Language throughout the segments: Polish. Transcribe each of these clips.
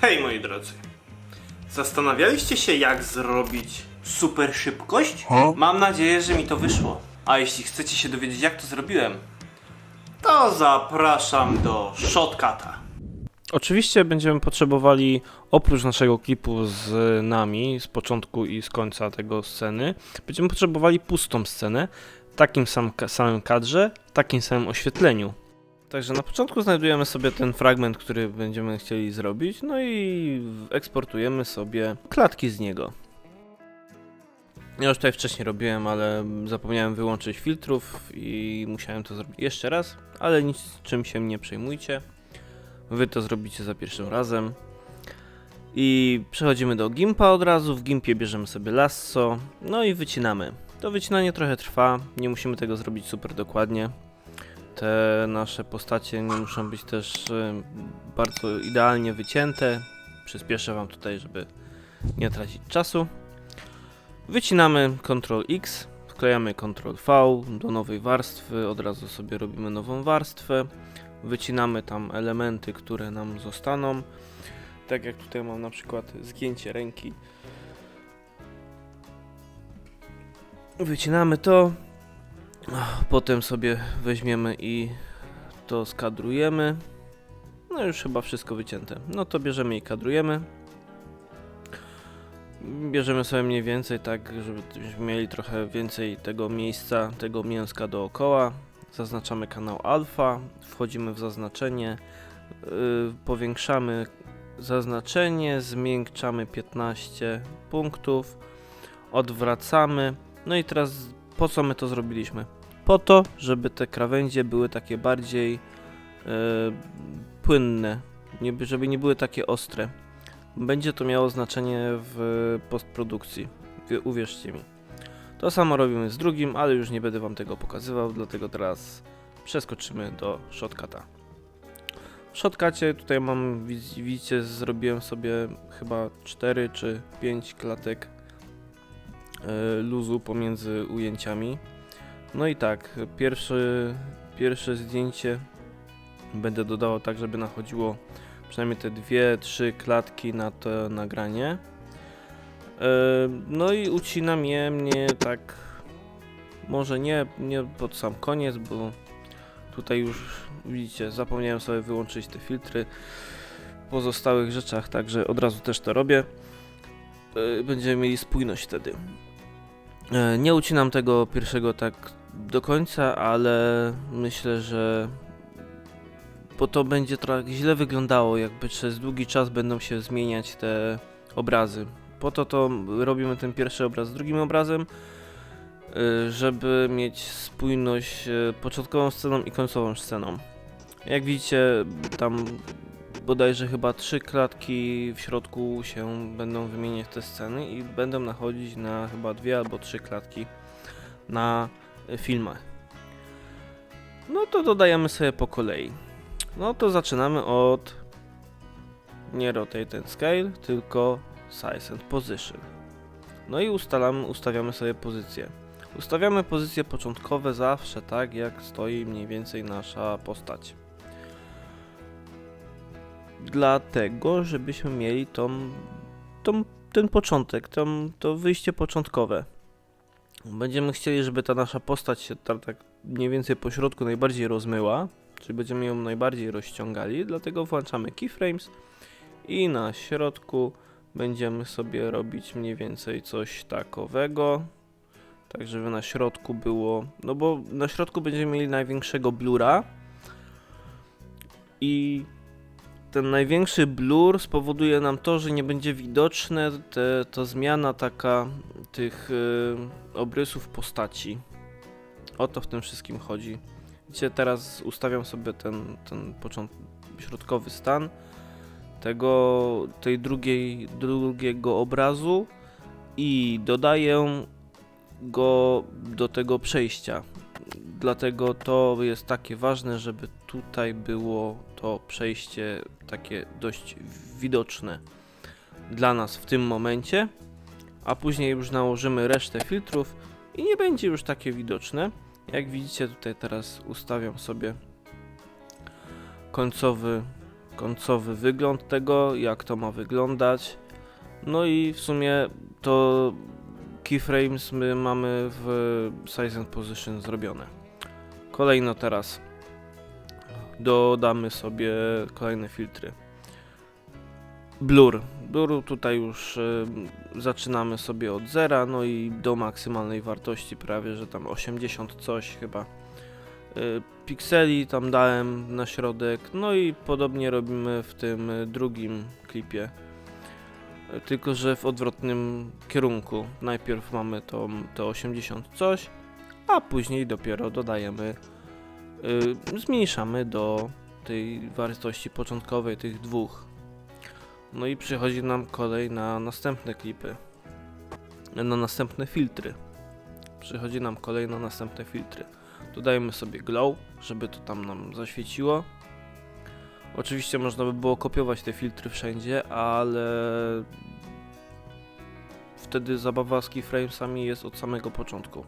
Hej moi drodzy. Zastanawialiście się jak zrobić super szybkość? Mam nadzieję, że mi to wyszło. A jeśli chcecie się dowiedzieć jak to zrobiłem, to zapraszam do Shotcuta. Oczywiście będziemy potrzebowali oprócz naszego klipu z nami, z początku i z końca tego sceny, będziemy potrzebowali pustą scenę, w takim sam, samym kadrze, takim samym oświetleniu. Także na początku znajdujemy sobie ten fragment, który będziemy chcieli zrobić, no i eksportujemy sobie klatki z niego. Ja już tutaj wcześniej robiłem, ale zapomniałem wyłączyć filtrów i musiałem to zrobić jeszcze raz, ale nic czym się nie przejmujcie. Wy to zrobicie za pierwszym razem. I przechodzimy do Gimpa od razu. W Gimpie bierzemy sobie lasso, no i wycinamy. To wycinanie trochę trwa, nie musimy tego zrobić super dokładnie. Te nasze postacie nie muszą być też e, bardzo idealnie wycięte. Przyspieszę Wam tutaj, żeby nie tracić czasu. Wycinamy Ctrl X, wklejamy Ctrl V do nowej warstwy, od razu sobie robimy nową warstwę. Wycinamy tam elementy, które nam zostaną. Tak jak tutaj mam na przykład zgięcie ręki. Wycinamy to. Potem sobie weźmiemy i to skadrujemy. No już chyba wszystko wycięte. No to bierzemy i kadrujemy. Bierzemy sobie mniej więcej tak, żebyśmy mieli trochę więcej tego miejsca, tego mięska dookoła. Zaznaczamy kanał alfa, wchodzimy w zaznaczenie, yy, powiększamy zaznaczenie, zmiękczamy 15 punktów, odwracamy. No i teraz po co my to zrobiliśmy? Po to, żeby te krawędzie były takie bardziej yy, płynne, nie, żeby nie były takie ostre. Będzie to miało znaczenie w postprodukcji, wie- uwierzcie mi. To samo robimy z drugim, ale już nie będę wam tego pokazywał, dlatego teraz przeskoczymy do shotcuta. W shotcucie tutaj mam, widz- widzicie, zrobiłem sobie chyba 4 czy 5 klatek e, luzu pomiędzy ujęciami. No i tak, pierwszy, pierwsze zdjęcie będę dodawał tak, żeby nachodziło przynajmniej te dwie, trzy klatki na to nagranie. E, No i ucinam je mnie tak, może nie, nie pod sam koniec, bo tutaj już widzicie, zapomniałem sobie wyłączyć te filtry w pozostałych rzeczach, także od razu też to robię. E, Będziemy mieli spójność wtedy. E, Nie ucinam tego pierwszego tak do końca, ale myślę, że bo to będzie trochę źle wyglądało, jakby przez długi czas będą się zmieniać te obrazy. Po to to robimy ten pierwszy obraz z drugim obrazem, y, żeby mieć spójność y, początkową sceną i końcową sceną. Jak widzicie, tam bodajże chyba trzy klatki w środku się będą wymieniać te sceny i będą nachodzić na chyba dwie albo trzy klatki na y, filmach. No to dodajemy sobie po kolei. No to zaczynamy od nie rotate and scale, tylko size and position. No i ustalamy, ustawiamy sobie pozycję. Ustawiamy pozycje początkowe zawsze tak, jak stoi mniej więcej nasza postać. Dlatego, żebyśmy mieli tą, tą, ten początek, tą, to wyjście początkowe. Będziemy chcieli, żeby ta nasza postać się tam tak mniej więcej po środku najbardziej rozmyła, czyli będziemy ją najbardziej rozciągali, dlatego włączamy keyframes i na środku będziemy sobie robić mniej więcej coś takowego. Tak, żeby na środku było, no bo na środku będziemy mieli największego blura i ten największy blur spowoduje nam to, że nie będzie widoczne te, ta zmiana taka tych y, obrysów postaci. O to w tym wszystkim chodzi. Widzicie, teraz ustawiam sobie ten, ten środkowy stan tego, tej drugiej, drugiego obrazu i dodaję go do tego przejścia. Dlatego to jest takie ważne, żeby tutaj było to przejście takie dość widoczne dla nas w tym momencie, a później już nałożymy resztę filtrów i nie będzie już takie widoczne. Jak widzicie tutaj teraz ustawiam sobie końcowy końcowy wygląd tego, jak to ma wyglądać. No i w sumie to keyframes my mamy w size and position zrobione. Kolejno teraz dodamy sobie kolejne filtry. Blur. Blur tutaj już y, zaczynamy sobie od zera, no i do maksymalnej wartości prawie, że tam 80 coś chyba y, pikseli tam dałem na środek, no i podobnie robimy w tym y, drugim klipie. Tylko, że w odwrotnym kierunku. Najpierw mamy to, to 80 coś, a później dopiero dodajemy, y, zmniejszamy do tej wartości początkowej tych dwóch. No i przychodzi nam kolej na następne klipy. Na następne filtry. Przychodzi nam kolej na następne filtry. Dodajemy sobie glow, żeby to tam nam zaświeciło. Oczywiście można by było kopiować te filtry wszędzie, ale wtedy zabawa z keyframesami jest od samego początku.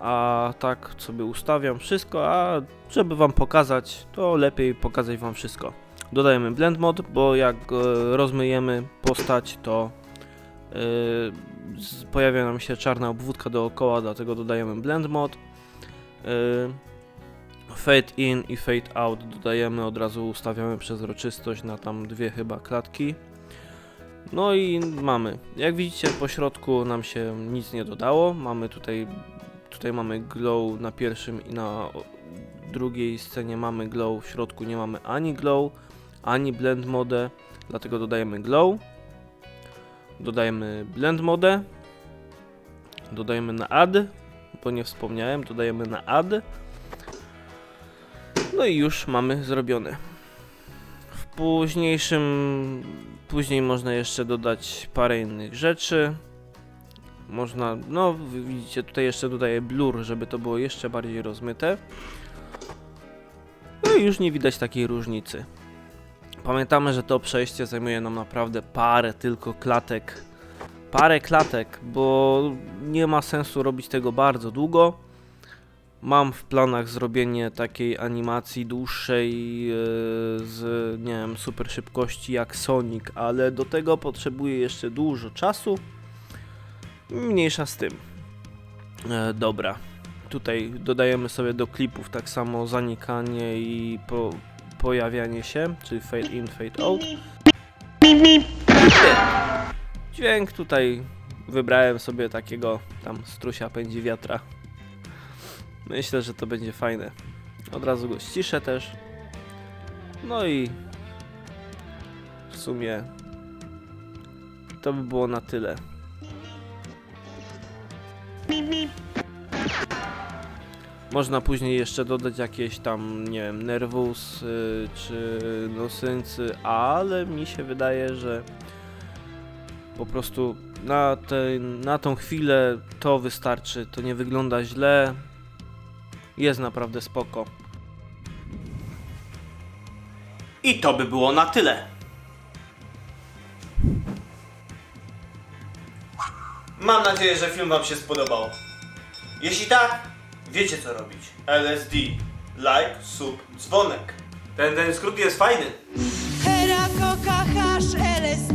A tak sobie ustawiam wszystko, a żeby wam pokazać, to lepiej pokazać wam wszystko. Dodajemy blend mod, bo jak e, rozmyjemy postać, to e, pojawia nam się czarna obwódka dookoła, dlatego dodajemy blend mod. Fade in i fade out dodajemy, od razu ustawiamy przezroczystość na tam dwie chyba klatki. No i mamy. Jak widzicie po środku nam się nic nie dodało. Mamy tutaj tutaj mamy glow na pierwszym i na drugiej scenie mamy glow, w środku nie mamy ani glow, ani blend mode, dlatego dodajemy glow. Dodajemy blend mode. Dodajemy na add, bo nie wspomniałem, dodajemy na add. No i już mamy zrobione. W późniejszym później można jeszcze dodać parę innych rzeczy. Można, no widzicie, tutaj jeszcze dodaję blur, żeby to było jeszcze bardziej rozmyte. No i już nie widać takiej różnicy. Pamiętamy, że to przejście zajmuje nam naprawdę parę tylko klatek. Parę klatek, bo nie ma sensu robić tego bardzo długo. Mam w planach zrobienie takiej animacji dłuższej e, z, nie wiem, super szybkości jak Sonic, ale do tego potrzebuję jeszcze dużo czasu. Mniejsza z tym. E, dobra. Tutaj dodajemy sobie do klipów tak samo zanikanie i po, pojawianie się, czyli fade in, fade out. Dźwięk tutaj wybrałem sobie takiego tam strusia pędzi wiatra. Myślę, że to będzie fajne. Od razu go ściszę też. No i w sumie to by było na tyle. Można później jeszcze dodać jakieś tam, nie wiem, nervus y, czy nosyncy, ale mi się wydaje, że po prostu na, te, na tą chwilę to wystarczy. To nie wygląda źle. Jest naprawdę spoko. I to by było na tyle. Mam nadzieję, że film Wam się spodobał. Jeśli tak, wiecie co robić. LSD, like, sub, dzwonek. Ten, ten skrót jest fajny. Hera, koka, hasz, LSD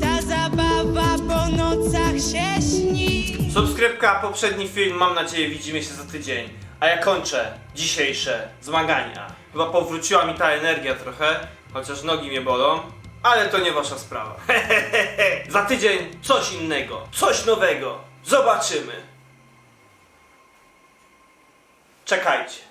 Ta zabawa po nocach się śni Subskrypka, poprzedni film, mam nadzieję widzimy się za tydzień. A ja kończę dzisiejsze zmagania. Chyba powróciła mi ta energia trochę, chociaż nogi mnie bolą, ale to nie wasza sprawa. za tydzień coś innego, coś nowego. Zobaczymy. Czekajcie.